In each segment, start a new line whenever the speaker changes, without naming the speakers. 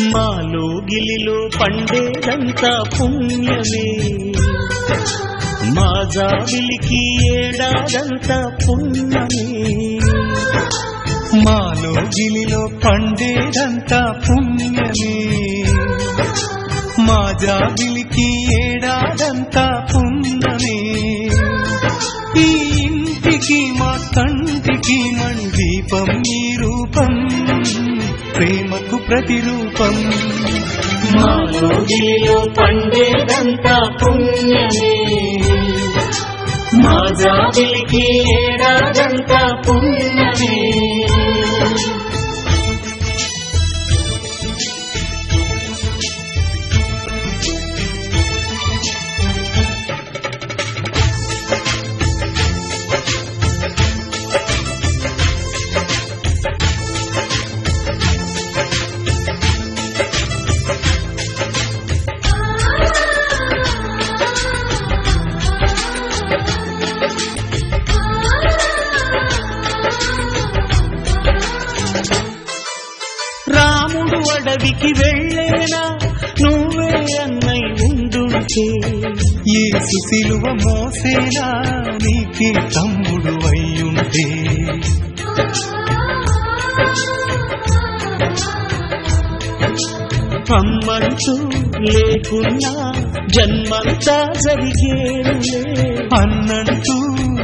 మాలో గిలిలో పండేదంతా పుణ్యమే. మా జాబిలికి ఏడాదంతా పుణ్యమే.
మాలో గిలిలో పండేదంతా పుణ్యమే. మా జాబిలికి ఏడాదంతా పుణ్యమే. ఈ ఇంటికి మా కంటికి మణి దీపం ఈ రూపం ప్రేమకు ప్రతిరూపం.
మాలో పండేదంతా పుణ్యమే. మా జాబిలికి ఏడాదంతా పుణ్యమే. అడవికి వెళ్ళేనా? నువ్వే అన్నై ఉండుంటే
యేసు సిలువ మోసేలా నీకే తమ్ముడు అయ్యుంటే.
అమ్మంటూ లేకున్నా జన్మంతా జరిగేనులే.
అన్నంటూ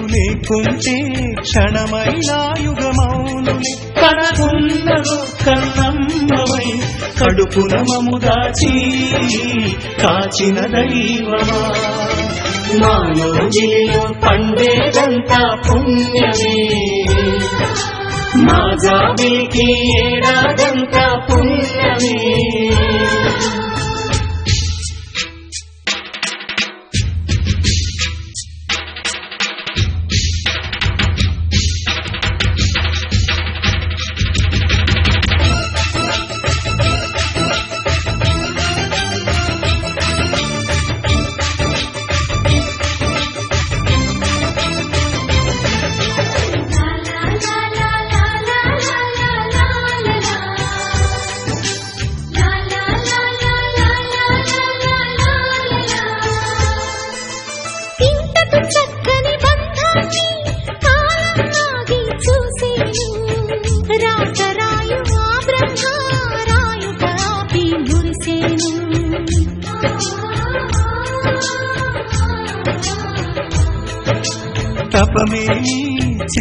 లేకుంటే క్షణమైన యుగమౌనులే.
కడకున్నదో కన్నమ్మవై కడుపున మము దాచి కాచిన దైవమా? మాలో పండేదంతా పుణ్యమే. మా జాబిలికి ఏడాదంతా పుణ్యమే.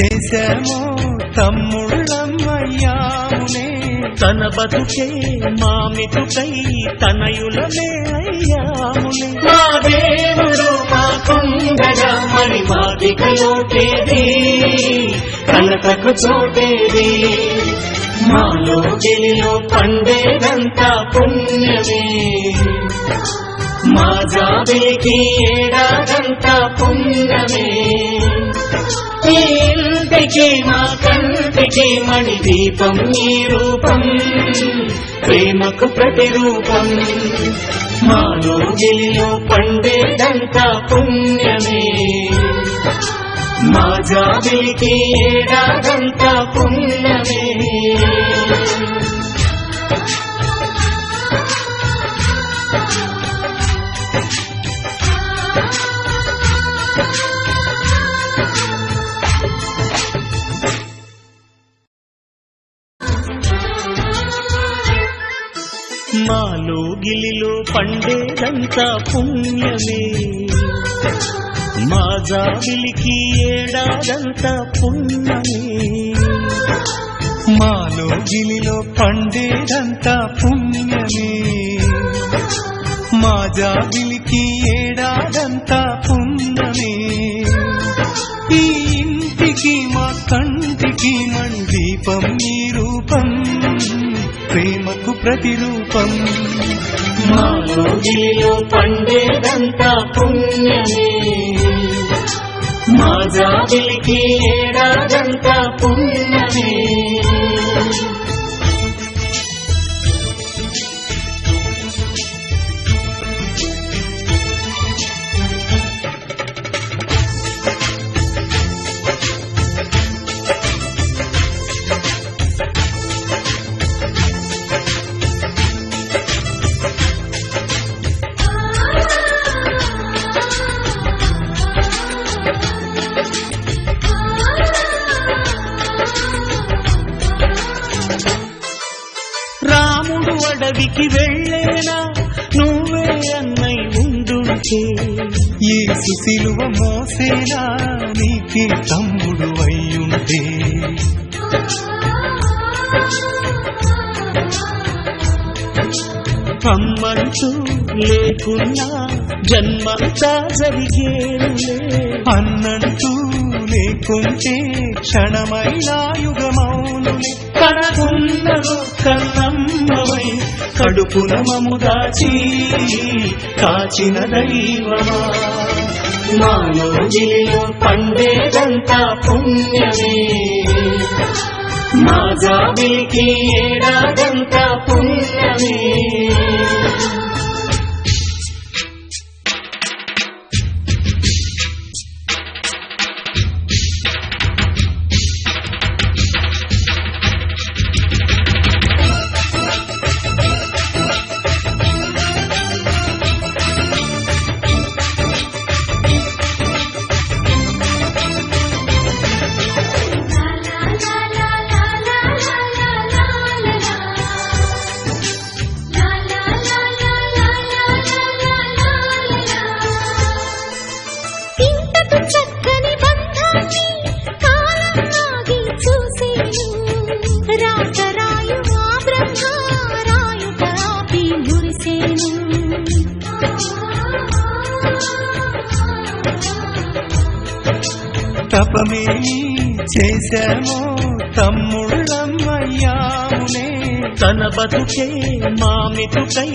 చేశామో తమ్ముళ్ళమ్మయ్యామునే
తన బతుకే మామితుకై తనయులమే అయ్యామునే మా దేవుడు మాకుండగా మరి మాదికలోటేది కనకకు చోటేది మాలో గిలిలో పండేదంతా పుణ్యమే. మా జాబిలికి ఏడాదంతా పుణ్యమే. కంటికి మణి దీపం నీ రూపం ప్రేమకు ప్రతిరూపం. మాలో గిలిలో పండేదంతా పుణ్యమే. మా జాబిలికి ఏడాదంతా పుణ్యమే. పండేదంతా పుణ్యమే. మా జాబిలికి ఏడాదంతా పుణ్యమే.
మాలో గిలిలో పండేదంతా పుణ్యమే. మా జాబిలికి ఏడాదంతా పుణ్యమే. ఈ ఇంటికి మా కంటికి మణి దీపం ఈ రూపం ప్రేమకు ప్రతిరూపం.
మాలో పండేదంతా పుణ్యమే. మా జాబిలికి ఏడాదంతా పుణ్యమే.
యేసు సిలువ మోసేనా? నీకే తమ్ముడు అయ్యుంటే.
అమ్మంటూ లేకున్నా జన్మంతా జరిగేనులే.
అన్నంటూ లేకుంటే క్షణమైన యుగమౌనులే.
కనకున్నదో కన్నమ్మవై కడుపున మము దాచి కాచిన దైవమా? మాలో గిలిలో పండేదంతా పుణ్యమే. మా జాబిలికి ఏడాదంతా పుణ్యమే.
తపమేమి చేశాము తమ్ముళ్ళమ్మయ్యామునే
తన బతుకే మామితుకై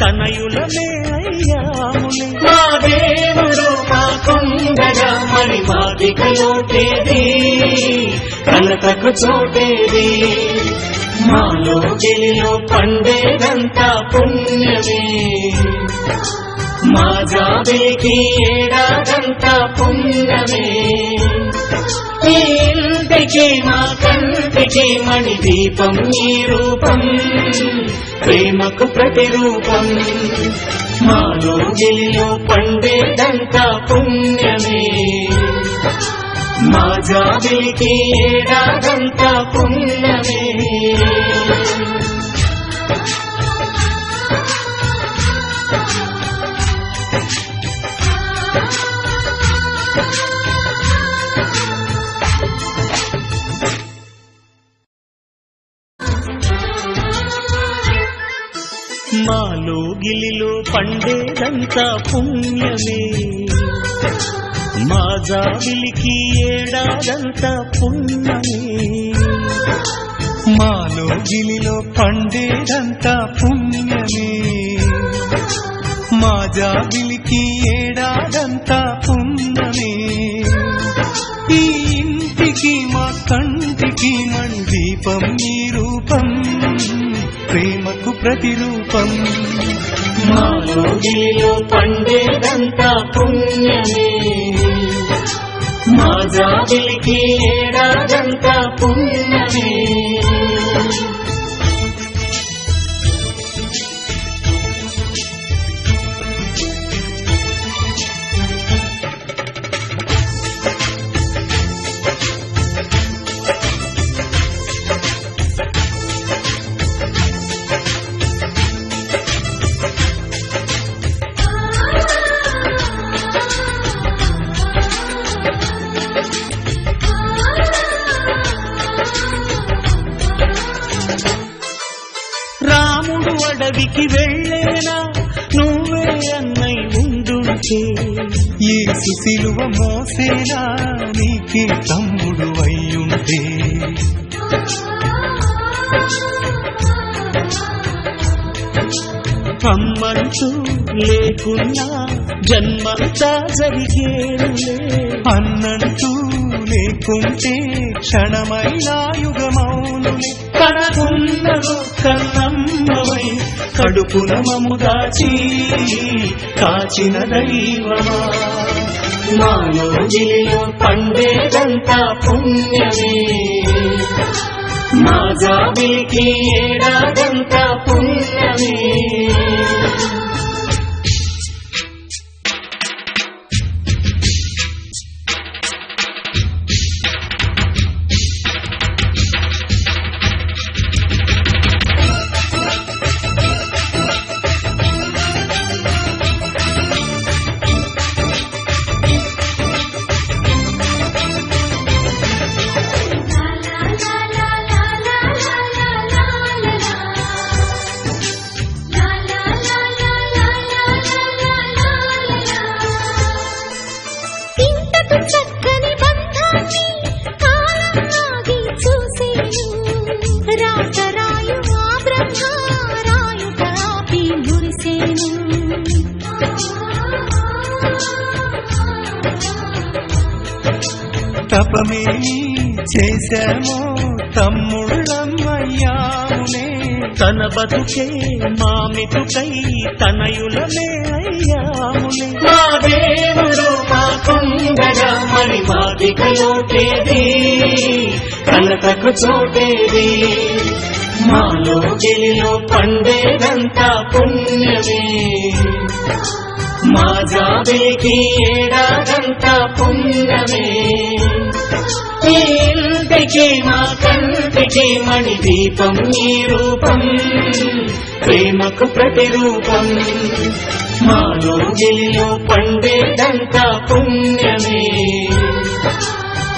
తనయులమే అయ్యామునే మా దేవుడు మాకుండగా మరి మాదికలోటేది కలతకు చోటేది. మాలో గిలిలో పండేదంతా పుణ్యమే. మా జాబిలికి ఏడాదంతా పుణ్యమే ఈ ఇంటికి మా కంటికి మణి దీపం ఈ రూపం ప్రేమకు ప్రతిరూపం. మాలో గిలిలో పండేదంతా పుణ్యమే. మా జాబిలికి ఏడాదంతా పుణ్యమే. మాలో గిలిలో పండేదంతా పుణ్యమే. మా జాబిలికి ఏడాదంతా పుణ్యమే.
మాలో గిలిలో పండేదంతా పుణ్యమే. మా జాబిలికి ఏడాదంతా పుణ్యమే. ఈ ఇంటికి మా కంటికి మణి దీపం ఈ రూపం ప్రతిరూపం.
మాలో గిలిలో పండేదంతా పుణ్యమే. మా జాబిలికి ఏడాదంతా పుణ్యమే. అడవికి వెళ్ళేనా? నువ్వే అన్నై ఉండుంటే
యేసు సిలువ మోసేనా? నీకే తమ్ముడు అయ్యుంటే.
అమ్మంటూ లేకున్నా జన్మంతా జరిగేనులే.
అన్నంటూ లేకుంటే క్షణమైన యుగమౌనులే.
కనకున్నదో కన్నమ్మవై కడుపున మము దాచి కాచిన దైవమా? మాలో గిలిలో పండేదంతా పుణ్యమే. మా జాబిలికి ఏడాదంతా పుణ్యమే.
చేశామో తమ్ముళ్ళమ్మయ్యామునే
తన బతుకే మామితుకై తనయులమే అయ్యామునే మా దేవుడు మాకుండగా మరి మాదికలోటేది కలతకు చోటేది. మాలో గిలిలో పండేదంతా పుణ్యమే. మా జాబేకి ఏడాదంతా పుణ్యమే. కంటికి మణి దీపం నీ రూపం ప్రేమకు ప్రతిరూపం. మాలో గిలిలో పండేదంతా పుణ్యమే.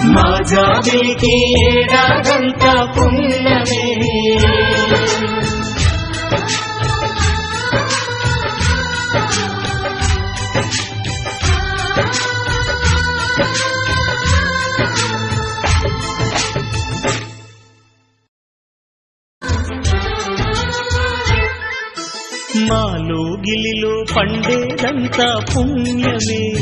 మా జాతికి ఏడాదంతా పుణ్యమే. పండేదంతా పుణ్యమే.